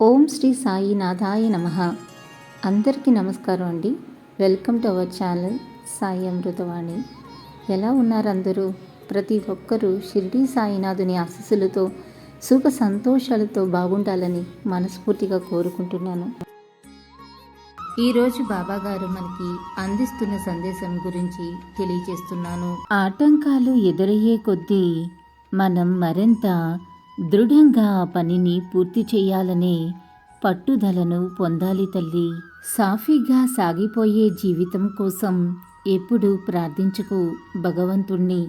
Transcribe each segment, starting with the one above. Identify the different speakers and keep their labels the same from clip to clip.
Speaker 1: ఓం శ్రీ సాయి నాథాయ నమ. అందరికీ నమస్కారం అండి. Welcome to our channel Sai Amruthavani. ఎలా ఉన్నారు అందరూ? ప్రతి ఒక్కరూ షిరిడి సాయినాథుని ఆశీస్సులతో సుఖ సంతోషాలతో బాగుండాలని మనస్ఫూర్తిగా కోరుకుంటున్నాను. ఈరోజు బాబా గారు మనకి అందిస్తున్న సందేశం గురించి తెలియజేస్తున్నాను. ఆటంకాలు ఎదురయ్యే కొద్దీ మనం మరింత దృఢంగా ఆ పనిని పూర్తి చేయాలనే పట్టుదలను పొందాలి తల్లి. సాఫీగా సాగిపోయే జీవితం కోసం ఎప్పుడు ప్రార్థించుకు భగవంతుణ్ణి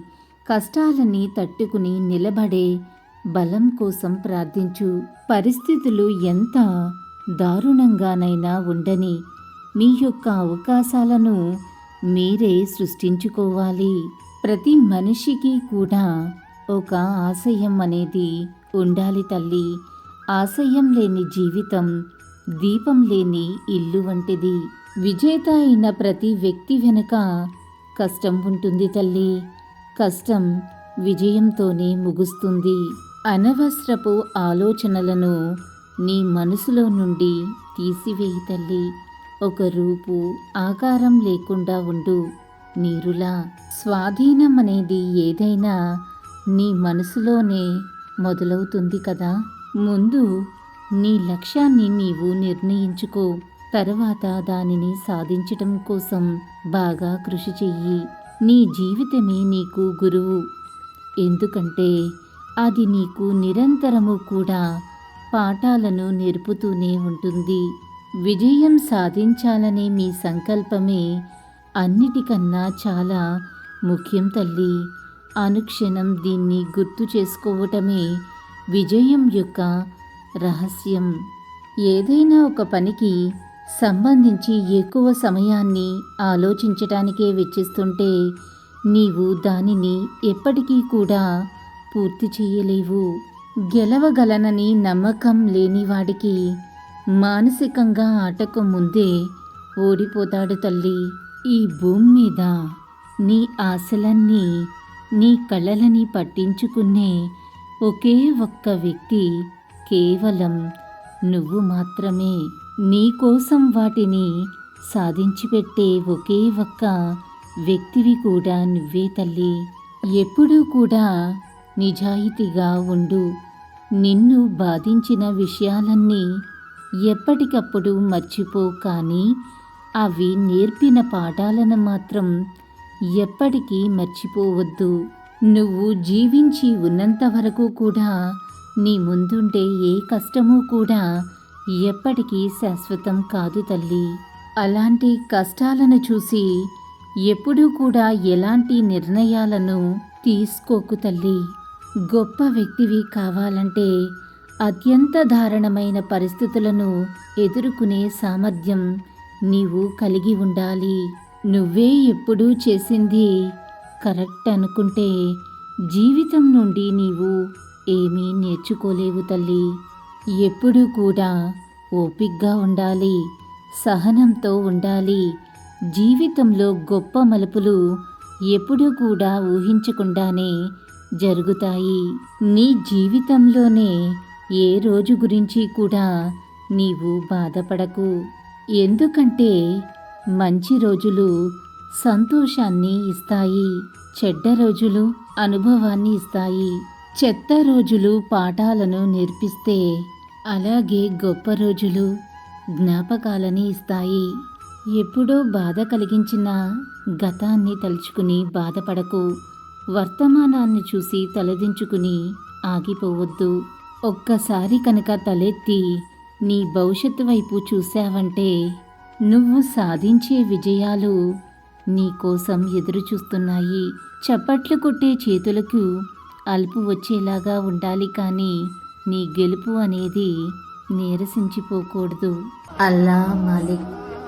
Speaker 1: కష్టాలని తట్టుకుని నిలబడే బలం కోసం ప్రార్థించు. పరిస్థితులు ఎంత దారుణంగానైనా ఉండని మీ యొక్క అవకాశాలను మీరే సృష్టించుకోవాలి. ప్రతి మనిషికి కూడా ఒక ఆశయం అనేది ఉండాలి తల్లి. ఆశయం లేని జీవితం దీపం లేని ఇల్లు వంటిది. విజేత అయిన ప్రతి వ్యక్తి వెనుక కష్టం ఉంటుంది తల్లి. కష్టం విజయంతోనే ముగుస్తుంది. అనవసరపు ఆలోచనలను నీ మనసులో నుండి తీసివేయి తల్లి. ఒక రూపు ఆకారం లేకుండా ఉండు నీరులా. స్వాధీనం అనేది ఏదైనా నీ మనసులోనే మొదలవుతుంది కదా. ముందు నీ లక్ష్యాన్ని నీవు నిర్ణయించుకో. తర్వాత దానిని సాధించటం కోసం బాగా కృషి చెయ్యి. నీ జీవితమే నీకు గురువు. ఎందుకంటే అది నీకు నిరంతరము కూడా పాఠాలను నేర్పుతూనే ఉంటుంది. విజయం సాధించాలనే మీ సంకల్పమే అన్నిటికన్నా చాలా ముఖ్యం తల్లి. అనుక్షణం దీన్ని గుర్తు చేసుకోవటమే విజయం యొక్క రహస్యం. ఏదైనా ఒక పనికి సంబంధించి ఎక్కువ సమయాన్ని ఆలోచించటానికే వెచ్చిస్తుంటే నీవు దానిని ఎప్పటికీ కూడా పూర్తి చేయలేవు. గెలవగలనని నమ్మకం లేనివాడికి మానసికంగా ఆటకు ముందే ఓడిపోతాడు తల్లి. ఈ భూమి మీద నీ ఆశలన్నీ నీ కళలని పట్టించుకునే ఒకే ఒక్క వ్యక్తి కేవలం నువ్వు మాత్రమే. నీకోసం వాటిని సాధించిపెట్టే ఒకే ఒక్క వ్యక్తివి కూడా నువ్వే తల్లి. ఎప్పుడూ కూడా నిజాయితీగా ఉండు. నిన్ను బాధించిన విషయాలన్నీ ఎప్పటికప్పుడు మర్చిపో కానీ అవి నేర్పిన పాఠాలను మాత్రం ఎప్పటికీ మర్చిపోవద్దు. నువ్వు జీవించి ఉన్నంత వరకు కూడా నీ ముందుండే ఏ కష్టమూ కూడా ఎప్పటికీ శాశ్వతం కాదు తల్లి. అలాంటి కష్టాలను చూసి ఎప్పుడూ కూడా ఎలాంటి నిర్ణయాలను తీసుకోకు తల్లి. గొప్ప వ్యక్తివి కావాలంటే అత్యంత దారుణమైన పరిస్థితులను ఎదుర్కొనే సామర్థ్యం నీవు కలిగి ఉండాలి. నువ్వే ఎప్పుడూ చేసింది కరెక్ట్ అనుకుంటే జీవితం నుండి నీవు ఏమీ నేర్చుకోలేవు తల్లి. ఎప్పుడూ కూడా ఓపిగ్గా ఉండాలి సహనంతో ఉండాలి. జీవితంలో గొప్ప మలుపులు ఎప్పుడూ కూడా ఊహించకుండానే జరుగుతాయి. నీ జీవితంలోనే ఏ రోజు గురించి కూడా నీవు బాధపడకు. ఎందుకంటే మంచి రోజులు సంతోషాన్ని ఇస్తాయి చెడ్డ రోజులు అనుభవాన్ని ఇస్తాయి. చెత్త రోజులు పాఠాలను నేర్పిస్తే అలాగే గొప్ప రోజులు జ్ఞాపకాలని ఇస్తాయి. ఎప్పుడో బాధ కలిగించిన గతాన్ని తలుచుకుని బాధపడకు. వర్తమానాన్ని చూసి తలదించుకుని ఆగిపోవద్దు. ఒక్కసారి కనుక తలెత్తి నీ భవిష్యత్తు వైపు చూశావంటే నువ్వు సాధించే విజయాలు నీ కోసం చప్పట్లు కొట్టే చేతులకు అలుపు వచ్చేలాగా ఉండాలి కానీ నీ గెలుపు అనేది నీరసించిపోకూడదు. అల్లా మాలిక్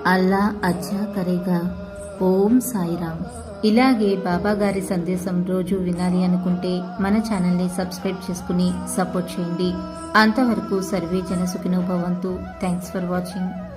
Speaker 1: అల్లా అచ్చా కరేగా. ఓం సాయిరామ్. ఇలాగే బాబా గారి సందేశం రోజు వినాలి అనుకుంటే మన ఛానల్ని సబ్స్క్రైబ్ చేసుకుని సపోర్ట్ చేయండి. అంతవరకు సర్వే జన సుఖినో భవంతు థ్యాంక్స్ ఫర్ వాచింగ్.